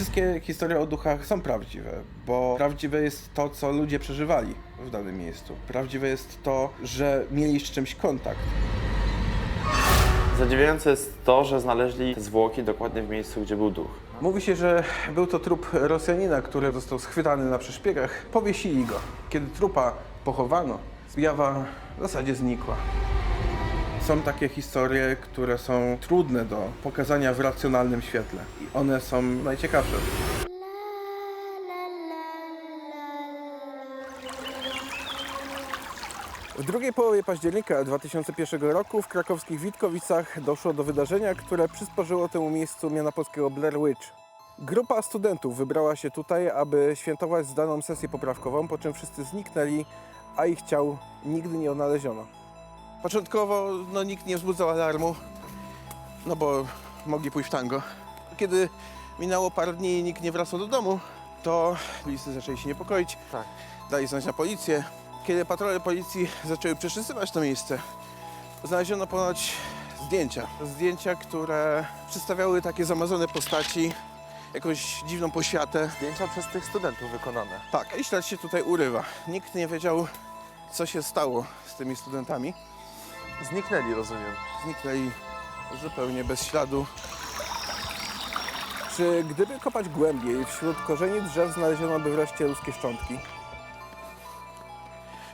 Wszystkie historie o duchach są prawdziwe, bo prawdziwe jest to, co ludzie przeżywali w danym miejscu. Prawdziwe jest to, że mieli z czymś kontakt. Zadziwiające jest to, że znaleźli zwłoki dokładnie w miejscu, gdzie był duch. Mówi się, że był to trup Rosjanina, który został schwytany na przeszpiegach. Powiesili go. Kiedy trupa pochowano, zjawa w zasadzie znikła. Są takie historie, które są trudne do pokazania w racjonalnym świetle. I one są najciekawsze. W drugiej połowie października 2001 roku w krakowskich Witkowicach doszło do wydarzenia, które przysporzyło temu miejscu miana polskiego Blair Witch. Grupa studentów wybrała się tutaj, aby świętować zdaną sesję poprawkową, po czym wszyscy zniknęli, a ich ciał nigdy nie odnaleziono. Początkowo no, nikt nie wzbudzał alarmu, no bo mogli pójść w tango. Kiedy minęło parę dni i nikt nie wracał do domu, to bliscy zaczęli się niepokoić, Tak. dali znać na policję. Kiedy patrole policji zaczęły przeszysywać to miejsce, znaleziono ponoć zdjęcia. Zdjęcia, które przedstawiały takie zamazane postaci, jakąś dziwną poświatę. Zdjęcia przez tych studentów wykonane. Tak, i ślad się tutaj urywa. Nikt nie wiedział, co się stało z tymi studentami. Zniknęli, rozumiem. Zniknęli zupełnie bez śladu. Czy gdyby kopać głębiej, wśród korzeni drzew znaleziono by wreszcie ludzkie szczątki?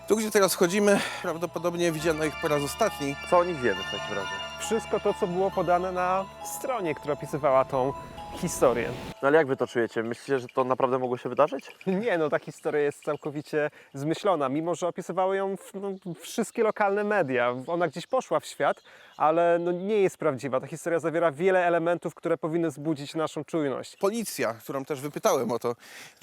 Tu, gdzie teraz chodzimy, prawdopodobnie widziano ich po raz ostatni. Co o nich wiemy w takim razie? Wszystko to, co było podane na stronie, która opisywała tą historię. No ale jak wy to czujecie? Myślicie, że to naprawdę mogło się wydarzyć? Nie, no ta historia jest całkowicie zmyślona, mimo że opisywały ją w, no, wszystkie lokalne media. Ona gdzieś poszła w świat, ale no, nie jest prawdziwa. Ta historia zawiera wiele elementów, które powinny wzbudzić naszą czujność. Policja, którą też wypytałem o to,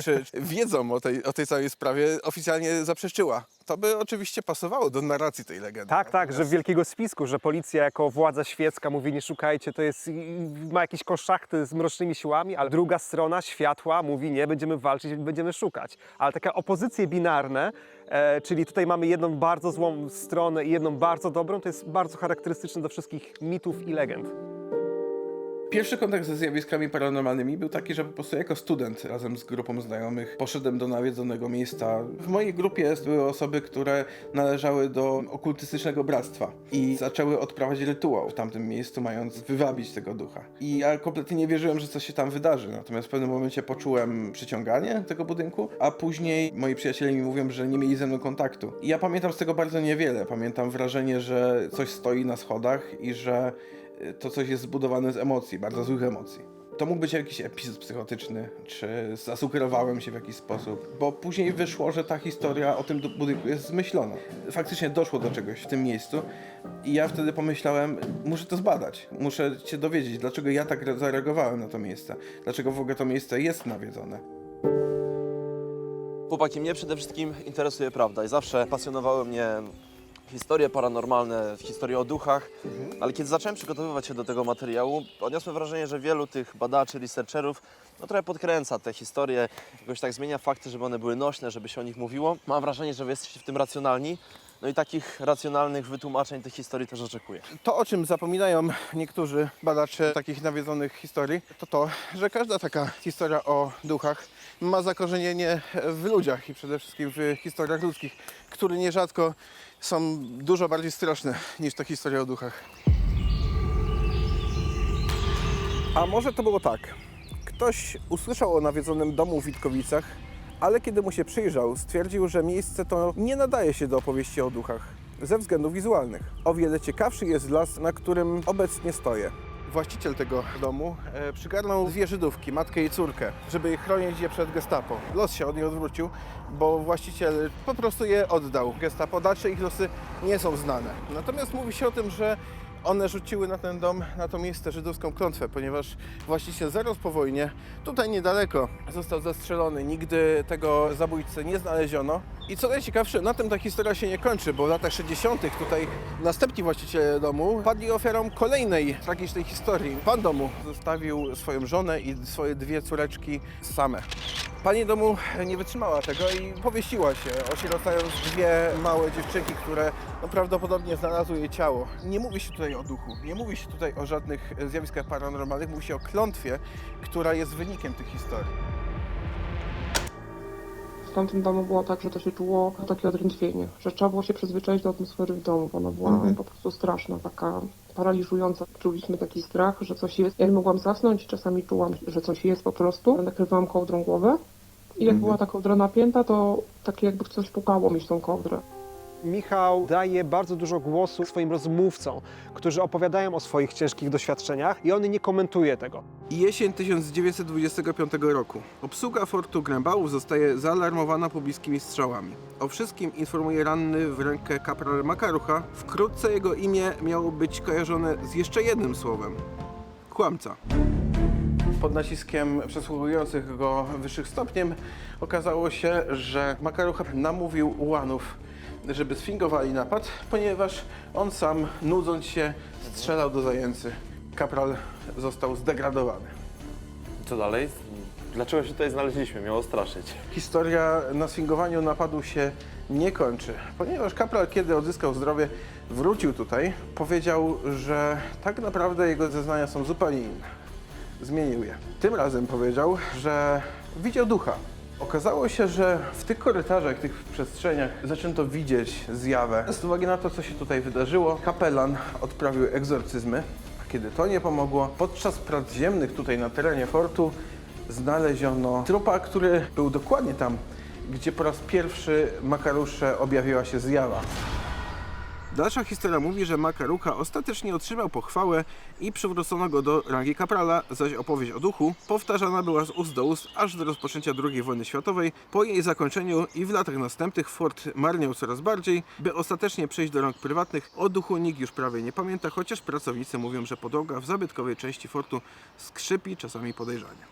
czy wiedzą o tej, o tej całej sprawie, oficjalnie zaprzeczyła. To by oczywiście pasowało do narracji tej legendy. Tak, tak, że w wielkiego spisku, że policja jako władza świecka mówi nie szukajcie, to jest, ma jakieś konszachty z mrocznymi siłami, ale druga strona światła mówi nie, będziemy walczyć, będziemy szukać. Ale takie opozycje binarne, e, czyli tutaj mamy jedną bardzo złą stronę i jedną bardzo dobrą, to jest bardzo charakterystyczne do wszystkich mitów i legend. Pierwszy kontakt ze zjawiskami paranormalnymi był taki, że po prostu jako student razem z grupą znajomych poszedłem do nawiedzonego miejsca. W mojej grupie były osoby, które należały do okultystycznego bractwa i zaczęły odprawiać rytuał w tamtym miejscu, mając wywabić tego ducha. I ja kompletnie nie wierzyłem, że coś się tam wydarzy, natomiast w pewnym momencie poczułem przyciąganie tego budynku, a później moi przyjaciele mi mówią, że nie mieli ze mną kontaktu. I ja pamiętam z tego bardzo niewiele. Pamiętam wrażenie, że coś stoi na schodach i że to coś jest zbudowane z emocji, bardzo złych emocji. To mógł być jakiś epizod psychotyczny, czy zasugerowałem się w jakiś sposób, bo później wyszło, że ta historia o tym budynku jest zmyślona. Faktycznie doszło do czegoś w tym miejscu i ja wtedy pomyślałem, muszę to zbadać, muszę się dowiedzieć, dlaczego ja tak re- zareagowałem na to miejsce, dlaczego w ogóle to miejsce jest nawiedzone. Chłopaki, mnie przede wszystkim interesuje prawda i zawsze pasjonowały mnie historie paranormalne, historie o duchach, ale kiedy zacząłem przygotowywać się do tego materiału, odniosłem wrażenie, że wielu tych badaczy, researcherów no trochę podkręca te historie, jakoś tak zmienia fakty, żeby one były nośne, żeby się o nich mówiło. Mam wrażenie, że wy jesteście w tym racjonalni, no i takich racjonalnych wytłumaczeń tych historii też oczekuję. To, o czym zapominają niektórzy badacze takich nawiedzonych historii, to to, że każda taka historia o duchach ma zakorzenienie w ludziach i przede wszystkim w historiach ludzkich, które nierzadko są dużo bardziej straszne niż ta historia o duchach. A może to było tak? Ktoś usłyszał o nawiedzonym domu w Witkowicach, ale kiedy mu się przyjrzał, stwierdził, że miejsce to nie nadaje się do opowieści o duchach ze względów wizualnych. O wiele ciekawszy jest las, na którym obecnie stoję. Właściciel tego domu e, przygarnął dwie Żydówki, matkę i córkę, żeby chronić je przed gestapo. Los się od nich odwrócił, bo właściciel po prostu je oddał gestapo. Dalsze ich losy nie są znane. Natomiast mówi się o tym, że one rzuciły na ten dom, na to miejsce żydowską klątwę, ponieważ właściciel zaraz po wojnie, tutaj niedaleko, został zastrzelony. Nigdy tego zabójcy nie znaleziono. I co najciekawsze, na tym ta historia się nie kończy, bo w latach 60. tutaj następni właściciele domu padli ofiarą kolejnej tragicznej historii. Pan domu zostawił swoją żonę i swoje dwie córeczki same. Pani domu nie wytrzymała tego i powiesiła się, osierocając dwie małe dziewczynki, które no, prawdopodobnie znalazły jej ciało. Nie mówi się tutaj tutaj o duchu. Nie mówi się tutaj o żadnych e, zjawiskach paranormalnych, mówi się o klątwie, która jest wynikiem tych historii. W tamtym domu było tak, że to się czuło takie odrętwienie, że trzeba było się przyzwyczaić do atmosfery w domu, bo ona była Mhm. po prostu straszna, taka paraliżująca. Czuliśmy taki strach, że coś jest. Ja nie mogłam zasnąć, czasami czułam, że coś jest po prostu. Nakrywałam kołdrą głowę i jak Mhm. była ta kołdra napięta, to takie jakby coś pukało mi w tą kołdrę. Michał daje bardzo dużo głosu swoim rozmówcom, którzy opowiadają o swoich ciężkich doświadczeniach i on nie komentuje tego. Jesień 1925 roku. Obsługa fortu Grębałów zostaje zaalarmowana pobliskimi strzałami. O wszystkim informuje ranny w rękę kapral Makarucha. Wkrótce jego imię miało być kojarzone z jeszcze jednym słowem. Kłamca. Pod naciskiem przesłuchujących go wyższych stopniem okazało się, że Makarucha namówił ułanów, żeby sfingowali napad, ponieważ on sam, nudząc się, strzelał do zajęcy. Kapral został zdegradowany. Co dalej? Dlaczego się tutaj znaleźliśmy? Miało straszyć. Historia na sfingowaniu napadu się nie kończy, ponieważ kapral, kiedy odzyskał zdrowie, wrócił tutaj, powiedział, że tak naprawdę jego zeznania są zupełnie inne. Zmienił je. Tym razem powiedział, że widział ducha. Okazało się, że w tych korytarzach, tych przestrzeniach zaczęto widzieć zjawę. Z uwagi na to, co się tutaj wydarzyło, kapelan odprawił egzorcyzmy. A kiedy to nie pomogło, podczas prac ziemnych tutaj na terenie fortu znaleziono trupa, który był dokładnie tam, gdzie po raz pierwszy Makarusze objawiła się zjawa. Dalsza historia mówi, że Makarucha ostatecznie otrzymał pochwałę i przywrócono go do rangi kaprala, zaś opowieść o duchu powtarzana była z ust do ust aż do rozpoczęcia II wojny światowej. Po jej zakończeniu i w latach następnych fort marniał coraz bardziej, by ostatecznie przejść do rąk prywatnych. O duchu nikt już prawie nie pamięta, chociaż pracownicy mówią, że podłoga w zabytkowej części fortu skrzypi czasami podejrzanie.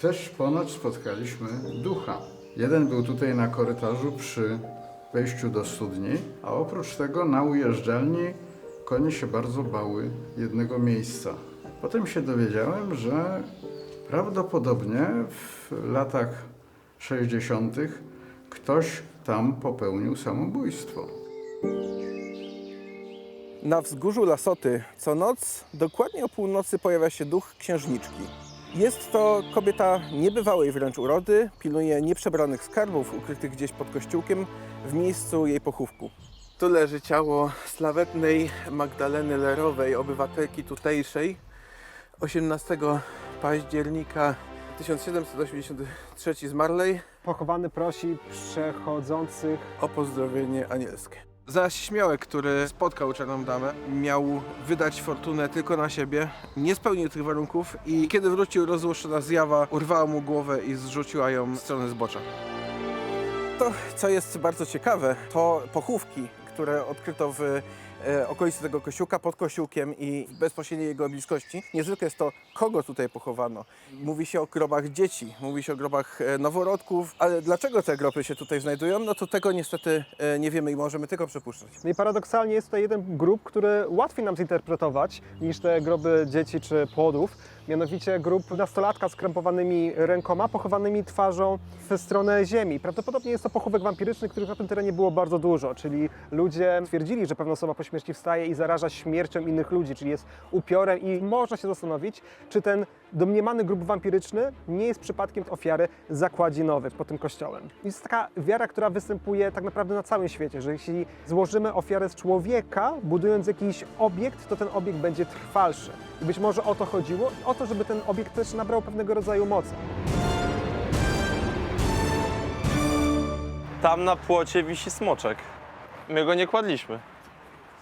Też ponoć spotkaliśmy ducha. Jeden był tutaj na korytarzu przy wejściu do studni, a oprócz tego na ujeżdżalni konie się bardzo bały jednego miejsca. Potem się dowiedziałem, że prawdopodobnie w latach 60. ktoś tam popełnił samobójstwo. Na wzgórzu Lasoty co noc, dokładnie o północy pojawia się duch księżniczki. Jest to kobieta niebywałej wręcz urody, pilnuje nieprzebranych skarbów ukrytych gdzieś pod kościółkiem w miejscu jej pochówku. Tu leży ciało sławetnej Magdaleny Lerowej, obywatelki tutejszej. 18 października 1783 zmarłej Pochowany prosi przechodzących o pozdrowienie anielskie. Zaś Śmiałek, który spotkał Czarną Damę, miał wydać fortunę tylko na siebie, nie spełnił tych warunków i kiedy wrócił, rozłożona zjawa urwała mu głowę i zrzuciła ją w stronę zbocza. To, co jest bardzo ciekawe, to pochówki, które odkryto w e, okolicy tego kościółka, pod kościółkiem i bezpośredniej jego bliskości. Niezwykle jest to, kogo tutaj pochowano. Mówi się o grobach dzieci, mówi się o grobach e, noworodków, ale dlaczego te groby się tutaj znajdują, no to tego niestety e, nie wiemy i możemy tylko przypuszczać. No i paradoksalnie jest tutaj jeden grób, który łatwiej nam zinterpretować niż te groby dzieci czy płodów. Mianowicie grób nastolatka z krępowanymi rękoma, pochowanymi twarzą w stronę ziemi. Prawdopodobnie jest to pochówek wampiryczny, których na tym terenie było bardzo dużo, czyli ludzie twierdzili, że pewna osoba po śmierci wstaje i zaraża śmiercią innych ludzi, czyli jest upiorem i można się zastanowić, czy ten domniemany grób wampiryczny nie jest przypadkiem ofiary zakładzinowej pod tym kościołem. Jest taka wiara, która występuje tak naprawdę na całym świecie, że jeśli złożymy ofiarę z człowieka, budując jakiś obiekt, to ten obiekt będzie trwalszy. I być może o to chodziło, o to, żeby ten obiekt też nabrał pewnego rodzaju mocy. Tam na płocie wisi smoczek. My go nie kładliśmy.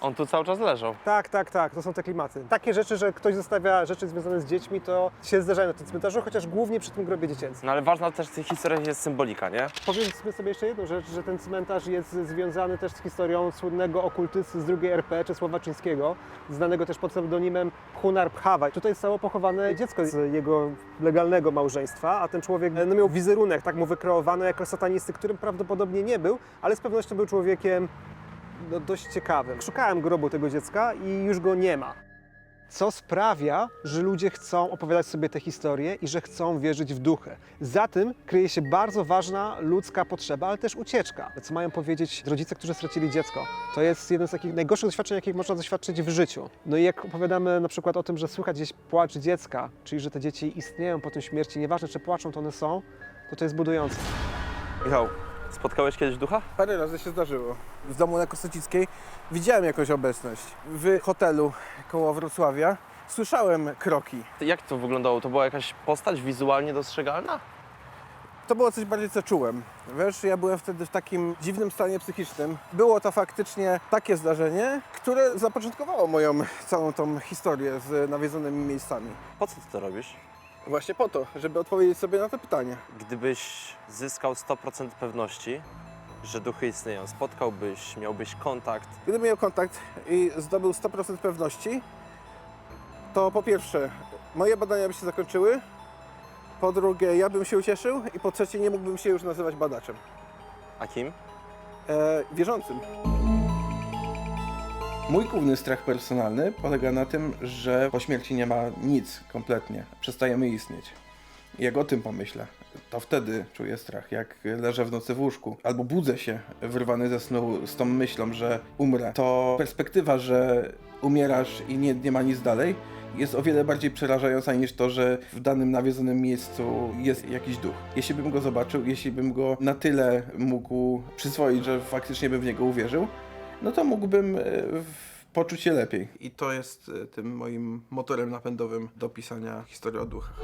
On tu cały czas leżał. Tak, tak, tak, to są te klimaty. Takie rzeczy, że ktoś zostawia rzeczy związane z dziećmi, to się zdarzają na tym cmentarzu, chociaż głównie przy tym grobie dziecięcym. No ale ważna też w tych historiach jest symbolika, nie? Powiedzmy sobie jeszcze jedną rzecz, że ten cmentarz jest związany też z historią słynnego okultysty z drugiej RP Czesława Czyńskiego, znanego też pod pseudonimem Hunar Pchawa. Tutaj zostało pochowane dziecko z jego legalnego małżeństwa, a ten człowiek no, miał wizerunek, tak mu wykreowany jako satanisty, którym prawdopodobnie nie był, ale z pewnością był człowiekiem no, dość ciekawym. Szukałem grobu tego dziecka i już go nie ma. co sprawia, że ludzie chcą opowiadać sobie te historie i że chcą wierzyć w duchy. Za tym kryje się bardzo ważna ludzka potrzeba, ale też ucieczka. Co mają powiedzieć rodzice, którzy stracili dziecko? To jest jeden z takich najgorszych doświadczeń, jakich można doświadczyć w życiu. No i jak opowiadamy na przykład o tym, że słychać gdzieś płacz dziecka, czyli że te dzieci istnieją po tym śmierci, nieważne czy płaczą, to one są, to to jest budujące. Michał, spotkałeś kiedyś ducha? Parę razy się zdarzyło. W domu na Kosacickiej widziałem jakąś obecność. W hotelu koło Wrocławia słyszałem kroki. Jak to wyglądało? To była jakaś postać wizualnie dostrzegalna? To było coś bardziej, co czułem. Wiesz, ja byłem wtedy w takim dziwnym stanie psychicznym. Było to faktycznie takie zdarzenie, które zapoczątkowało moją całą tą historię z nawiedzonymi miejscami. Po co ty to robisz? Właśnie po to, żeby odpowiedzieć sobie na to pytanie. Gdybyś zyskał 100% pewności, że duchy istnieją, spotkałbyś, miałbyś kontakt, Gdybym miał kontakt i zdobył 100% pewności, to po pierwsze, moje badania by się zakończyły, po drugie, ja bym się ucieszył i po trzecie, nie mógłbym się już nazywać badaczem. a kim? e, wierzącym. Mój główny strach personalny polega na tym, że po śmierci nie ma nic kompletnie. Przestajemy istnieć. Jak o tym pomyślę, to wtedy czuję strach. Jak leżę w nocy w łóżku albo budzę się wyrwany ze snu z tą myślą, że umrę, to perspektywa, że umierasz i nie, nie ma nic dalej, jest o wiele bardziej przerażająca niż to, że w danym nawiedzonym miejscu jest jakiś duch. Jeśli bym go zobaczył, jeśli bym go na tyle mógł przyswoić, że faktycznie bym w niego uwierzył, no to mógłbym e, poczuć się lepiej. I to jest e, tym moim motorem napędowym do pisania historii o duchach.